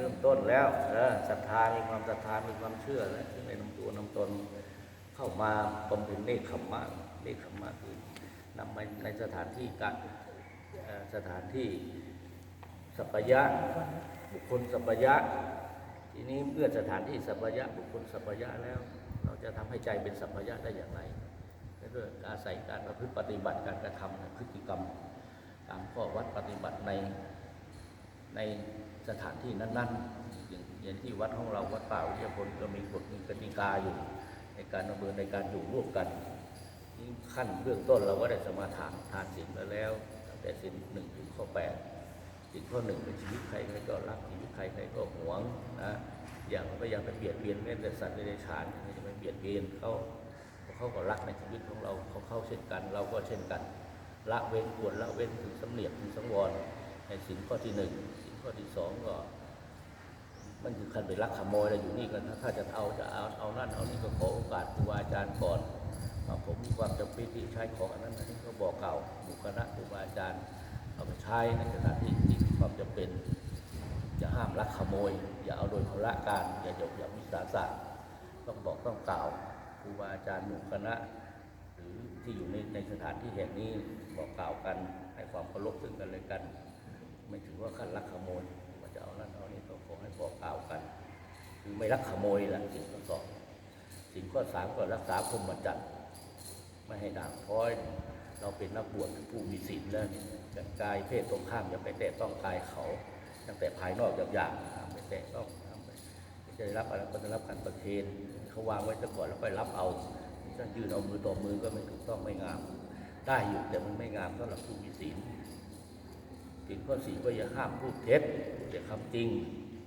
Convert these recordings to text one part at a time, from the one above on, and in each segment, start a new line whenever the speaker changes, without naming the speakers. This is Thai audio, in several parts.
ริ่มต้นแล้วเออศรัทธามีความศรัทธามีความเชื่อแล้วในนำตัวนำตนเข้ามาบำเพ็ญเนคขมมะเนคขมมะคือนำมาในสถานที่การสถานที่สัปยะบุคคลสัปยะ ทีนี้เมื่อสถานที่สัปยะบุคคลสัปยะแล้ว เราจะทำให้ใจเป็นสัปยะได้อย่างไรก็ด้วยอาศัยการประพฤติปฏิบัติการกระทำพฤติกรรมตามข้อวัดปฏิบัติในใน สถานที่นั้นๆอย่างอย่างที่วัดของเราวัดป่าวิทยาพลก็มีกฎมีกติกาอยู่ ในการดำเนินในการอยู่ร่วมกันขั้นเบื้องต้นเราก็ได้สมาทานทานศีลมาแล้วตั้งแต่ศีลหนึ่งถึงข้อแปดศีลข้อหนึ่งเป็นชีวิตใครใครก็รักชีวิตใครใครก็หวงนะอย่างพยายามไปเบียดเบียนแม้แต่สัตว์ในเดรัจฉานไม่จะไปเบียดเบียนเขาเขาก็รักในชีวิตของเราเขาเข้าเช่นกัน เราก็เช่นกัน ละเว้นควรละเว้นถึงสำเนียกถึงสังวรในสินข้อที่หนึ่งส ข้อที่สองก็มันคือคันไปลักขโมยอะไรอยู่นี่กันถ้าจะเอาจะเอาเอานั่นเอานี่ก็ขอโอกาสครูบาอาจารย์ก่อนผมมีความจำเป็นที่ใช้ของอันนั้นอันนี้ก็บอกเก่าวหมู่คณะครูบาอาจารย์เอาไปใช้ในสถานที่ที่มีความจำเป็นอย่าห้ามลักขโมย อย่าเอาโดยพละการอย่าหยกอย่าวิสาสะต้องบอกต้องกล่าวครูบาอาจารย์หมู่คณะ หรือที่อยู่ในในสถานที่แห่งนี้บอกกล่าวกันให้ความเคารพซึ่งกันและกัน ไม่ถือว่าขั้นลักขโมยว่าจะเอานั่นเอานี่ก็ขอให้บอกกล่าวกัน คือไม่ลักขโมยละสิ่งข้อสองสิ่งข้อสามก็รักษาพรหมจรรย์ไม่ให้ด่างพร้อย เราเป็นนักบวชเป็นผู้มีศีลแล้วเนี่ยจะกายเพศตรงข้ามอย่าไปแตะต้องกายเขา ตั้งแต่ภายนอกหยาบๆห้ามไปแตะต้องห้ามไปจะได้รับอะไรก็จะรับการประเคนเขาวางไว้ซะก่อนแล้วไปรับเอาถ้ายื่นเอามือต่อมือก็ไม่ถูกต้องไม่งาม ได้อยู่แต่มันไม่งามสำหรับผู้มีศีล ศีลข้อสี่ก็อย่าห้ามพูดเท็จพูดแต่คำจริง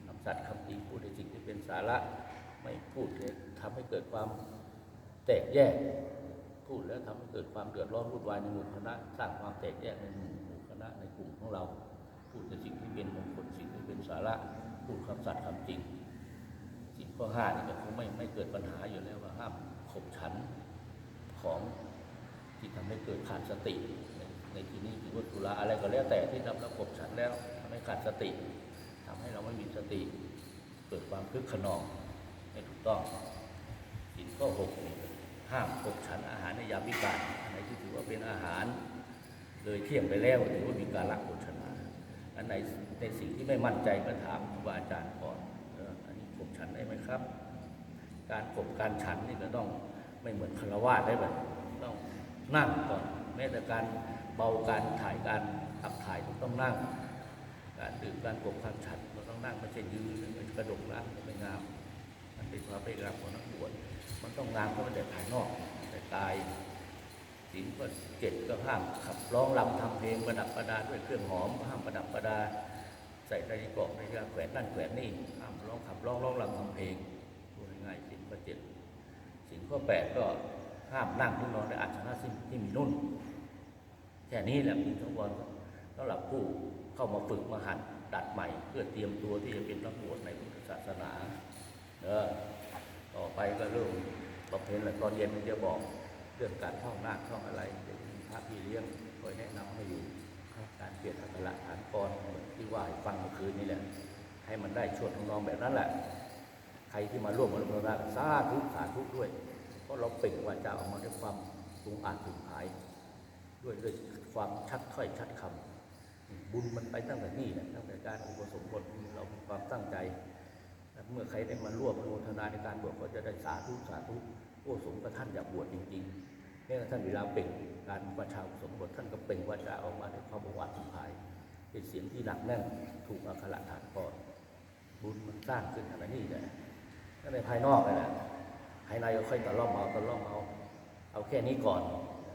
คำสัตย์คำจริงพูดในสิ่งที่เป็นสาระไม่พูดเท็จทำให้เกิดความแตกแยก พูดแล้วทำให้เกิดความเดือดร้อนวุ่นวายในหมู่คณะสร้างความแตกแยกในหมู่คณะในกลุ่มของเรา พูดแต่สิ่งที่เป็นมงคลสิ่งที่เป็นสาระพูดคำสัตย์คำจริงสิ่งข้อห้านี่ก็คงไม่ไม่เกิดปัญหาอยู่แล้วว่าห้ามขบฉันของที่ทำให้เกิดขาดสติใน ในที่นี้คือว่าตุลาอะไรก็แล้วแต่ที่ทำแล้วขบฉันแล้วทำให้ขาดสติทำให้เราไม่มีสติ เกิดความคึกขนองไม่ถูกต้องสิ่งข้อหกห้ามขบฉันอาหารในยามวิกาลอันไหนที่ถือว่าเป็นอาหารเลยเที่ยงไปแล้วถือว่ามีการลักโภชนาอันไหนในสิ่งที่ไม่มั่นใจก็ถามครูบาอาจารย์ก่อนอันนี้ผมฉันได้ไหมครับ การขบการฉันนี่ก็ต้องไม่เหมือนคารวะได้แบบต้องนั่งก่อนแม้แต่การ เบาการถ่ายการขับถ่ายก็ต้องนั่ง การดื่มการขบการฉันก็ต้องนั่งไม่ใช่ยืนไม่กระดกนั่งมันไม่งาม มันเป็นความไม่งามของนักบวชมันต้องงามก็ไม่แต่ภายนอกแต่กายศีลก็เจ็ดก็ห้ามขับร้องรำทำเพลงประดับประดาด้วยเครื่องหอมห้ามประดับประดา ใส่ในกรอบในยาแขวนนั่นแขวนนี่ห้ามร้องขับร้องร้องรำทำเพลงพูดง่ายๆศีลข้อเจ็ดศีลข้อแปดก็ห้ามนั่งทุกนอนในอาสนะที่ที่มีนุ่น ค่นี้แหละคุณทั้งวันสำหรับผู้เข้ามาฝึกมาหัดดัดใหม่เพื่อเตรียมตัวที่จะเป็นนักบวชในพุทธศาสนาเออต่อไปก็เรื่องประเพณีตอนเย็นมันจะบอกเรื่องการท่องนาคท่องอะไรเดี๋ยวมีพระพี่เลี้ยงคอยแนะนำให้อยู่การเปลี่ยนอักขระฐานกรที่ว่าฟังเมื่อคืนนี่แหละ ให้มันได้ชวนน้องๆแบบนั้นแหละ ใครที่มาร่วมอนุโมทนาสาธุสาธุด้วย เพราะเราเปล่งวาจาออกมาด้วยความสูงอ่านถึงหาย ด้วยด้วย ความชัดถ้อยชัดคำบุญมันไปตั้งแต่นี่แหละตั้งแต่การอุปสมบทเรามีความตั้งใจ เมื่อใครได้มาร่วมอนุโมทนาในการบวชก็จะได้สาธุสาธุโอ้สมกับท่านอยากบวชจริงๆเนี่ยท่านเวลาเป่งการประชาอุปสมบทท่านก็เป่งวาจาออกมาด้วยความบวชถึงหาย เป็นเสียงที่หนักแน่นถูกอักขระฐานก่อนบุญมันสร้างขึ้นอะไรนี่แหละก็ในภายนอกเลยแหละภายในก็ค่อยตะล่อมเอาตะล่อมเอา เอาแค่นี้ก่อน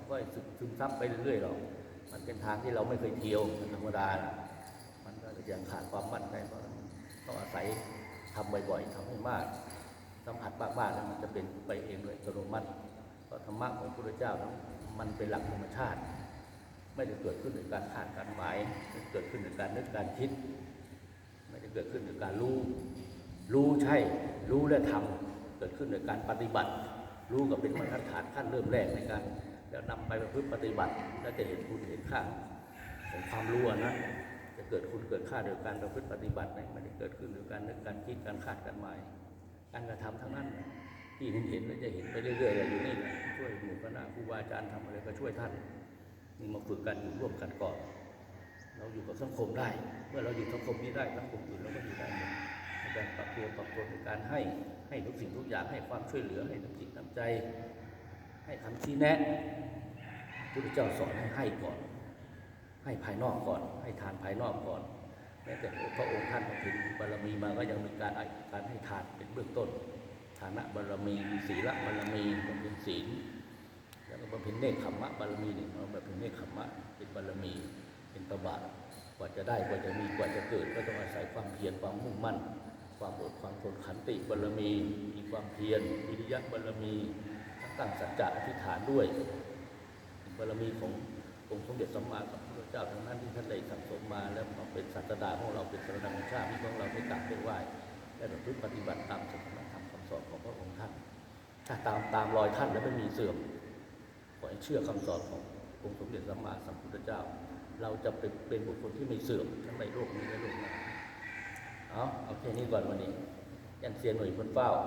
ก็ซึมซับไปเรื่อยๆหรอก มันเป็นทางที่เราไม่เคยเที่ยวเป็นธรรมดา มันก็ยังขาดความมั่นใจเพราะต้องอาศัยทำบ่อยๆทำให้มากสัมผัสมากๆแล้วมันจะเป็นไปเองโดยอัตโนมัติเพราะธรรมะของพระพุทธเจ้านั้นมันเป็นหลักธรรมชาติ ไม่ได้เกิดขึ้นในการคาดการหมายไม่เกิดขึ้นในการนึกการคิด ไม่ได้เกิดขึ้นในการรู้ รู้ใช่ รู้และทำเกิดขึ้นในการปฏิบัติ รู้ก็เป็นบรรฐานขั้นเริ่มแรกในการ แล้วนำไปประพฤติปฏิบัติแล้วจะเห็นคุณเห็นค่าของความรู้นะจะเกิดคุณเกิดค่าโดยการประพฤติปฏิบัติเนี่ยมันได้เกิดขึ้นโดยการนึกการคิดการคาดการหมายการกระทำทั้งนั้นที่เห็นเห็นแล้วจะเห็นไปเรื่อยๆอยู่นี่แหละช่วยหมู่คณะครูบาอาจารย์ทำอะไรก็ช่วยท่านนี่มาฝึกกันอยู่ร่วมกันก่อน เราอยู่กับสังคมได้ เมื่อเราอยู่สังคมนี้ได้สังคมอื่นเราก็อยู่ได้ในการปรับตัวปรับตัวในการให้ให้ทุกสิ่งทุกอย่างให้ความช่วยเหลือให้น้ำจิตน้ำใจ ให้คำชี้แนะพระพุทธเจ้าสอนให้ให้ก่อน ให้ภายนอกก่อน ให้ทานภายนอกก่อนแม้แต่พระองค์ท่านถึงบารมีมาก็ยังมีการการให้ทานเป็นเบื้องต้น ฐานะบารมีมีศีลบารมีบำเพ็ญศีลแล้วก็บำเพ็ญเนคขมมะบารมีเนี่ยเราบำเพ็ญเนคขมมะเป็นบารมีเป็นประบาทกว่าจะได้กว่าจะมีกว่าจะเกิด ก็ต้องอาศัยความเพียรความมุ่งมั่น ความอดความทนขันติบารมี มีความเพียรวิริยะบารมี ตั้งสัจจะอธิษฐานด้วยบารมีขององค์สมเด็จสัมมาสัมพุทธเจ้าทั้งนั้นที่ท่านได้สั่งสมมา แล้วมาเป็นศาสดาของเราเป็นสรณังชาติที่ของเราได้กราบได้ไหว้และประพฤติปฏิบัติตามสนาธรรมคำสอนของพระองค์ท่าน ถ้าตามตามรอยท่านแล้วไม่มีเสื่อมขอให้เชื่อคำสอนขององค์สมเด็จสัมมาสัมพุทธเจ้า เราจะเป็นเป็นบุคคลที่ไม่เสื่อมทั้งในโลกนี้และโลกหน้าเอาเอาแค่นี้ก่อนวันนี้ยันเสียงหน่วยคนเฝ้า